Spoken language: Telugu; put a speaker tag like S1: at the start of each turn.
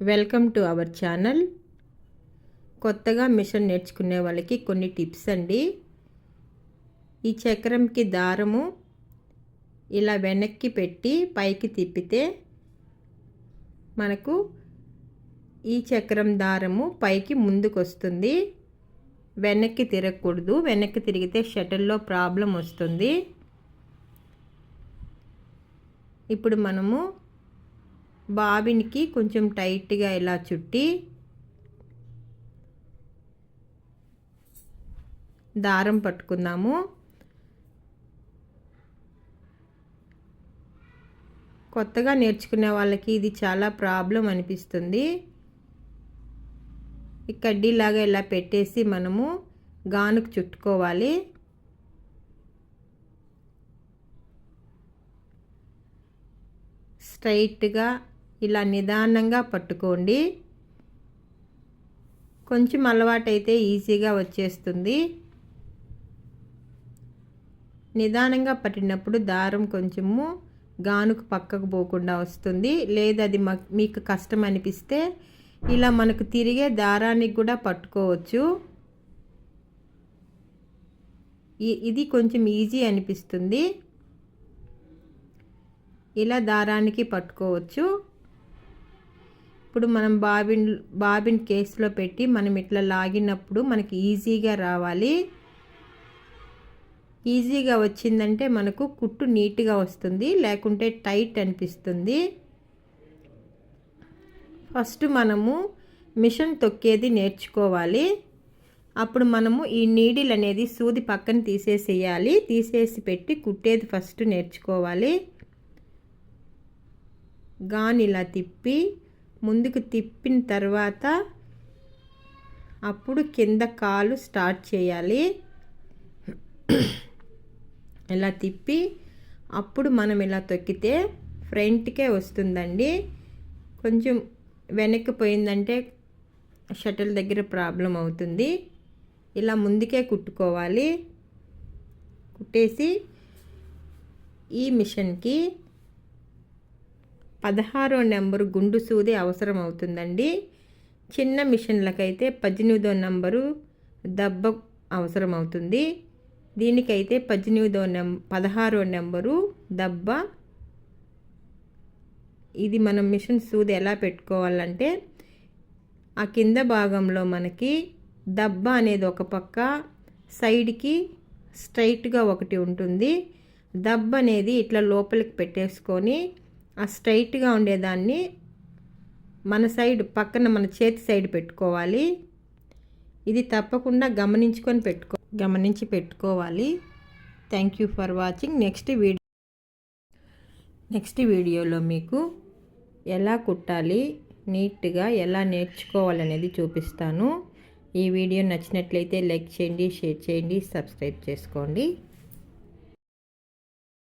S1: వెల్కమ్ టు అవర్ ఛానల్ కొత్తగా మిషన్ నేర్చుకునే వాళ్ళకి కొన్ని టిప్స్ అండి. ఈ చక్రంకి దారము ఇలా వెనక్కి పెట్టి పైకి తిప్పితే మనకు ఈ చక్రం దారము పైకి ముందుకు వస్తుంది వెనక్కి తిరగకూడదు. వెనక్కి తిరిగితే షటిల్లో ప్రాబ్లం వస్తుంది. ఇప్పుడు మనము బాబిన్కి కొంచెం టైట్గా ఇలా చుట్టి దారం పట్టుకుందాము. కొత్తగా నేర్చుకునే వాళ్ళకి ఇది చాలా ప్రాబ్లం అనిపిస్తుంది. ఈ కడ్డీలాగా ఇలా పెట్టేసి మనము గానుకు చుట్టుకోవాలి. స్ట్రైట్గా ఇలా నిదానంగా పట్టుకోండి. కొంచెం అలవాటైతే ఈజీగా వచ్చేస్తుంది. నిదానంగా పట్టినప్పుడు దారం కొంచెము గానుకు పక్కకు పోకుండా వస్తుంది. లేదా అది మీకు కష్టం అనిపిస్తే ఇలా మనకు తిరిగే దారానికి కూడా పట్టుకోవచ్చు. ఇది కొంచెం ఈజీ అనిపిస్తుంది. ఇలా దారానికి పట్టుకోవచ్చు. ఇప్పుడు మనం బాబిన్ బాబిన్ కేసులో పెట్టి మనం ఇట్లా లాగినప్పుడు మనకి ఈజీగా రావాలి. ఈజీగా వచ్చిందంటే మనకు కుట్టు నీట్గా వస్తుంది లేకుంటే టైట్ అనిపిస్తుంది. ఫస్ట్ మనము మిషన్ తొక్కేది నేర్చుకోవాలి. అప్పుడు మనము ఈ నీడిల్ అనేది సూది పక్కన తీసేసేయాలి. తీసేసి పెట్టి కుట్టేది ఫస్ట్ నేర్చుకోవాలి. గాని ఇలా తిప్పి ముందుకు తిప్పిన తర్వాత అప్పుడు కింద కాలు స్టార్ట్ చేయాలి. ఇలా తిప్పి అప్పుడు మనం ఇలా తొక్కితే ఫ్రంట్కే వస్తుందండి. కొంచెం వెనక్కి పోయిందంటే షటిల్ దగ్గర ప్రాబ్లం అవుతుంది. ఇలా ముందుకే కుట్టుకోవాలి. కుట్టేసి ఈ మిషన్కి పదహారో నెంబరు గుండు సూది అవసరం అవుతుందండి చిన్న మిషన్లకైతే పద్దెనిమిదో నెంబరు దెబ్బ అవసరం అవుతుంది దీనికైతే పద్దెనిమిదో నెం పదహారో నెంబరు దెబ్బ. ఇది మనం మిషన్ సూది ఎలా పెట్టుకోవాలంటే ఆ కింద భాగంలో మనకి దెబ్బ అనేది ఒక పక్క సైడ్కి స్ట్రైట్గా ఒకటి ఉంటుంది. దెబ్బ అనేది ఇట్లా లోపలికి పెట్టేసుకొని ఆ స్ట్రైట్గా ఉండేదాన్ని మన సైడ్ పక్కన మన చేతి సైడ్ పెట్టుకోవాలి. ఇది తప్పకుండా గమనించుకొని పెట్టుకో గమనించి పెట్టుకోవాలి. Thank you for watching next video next వీడియోలో మీకు ఎలా కుట్టాలి నీట్గా ఎలా నేర్చుకోవాలనేది చూపిస్తాను. ఈ వీడియో నచ్చినట్లయితే లైక్ చేయండి షేర్ చేయండి సబ్స్క్రైబ్ చేసుకోండి.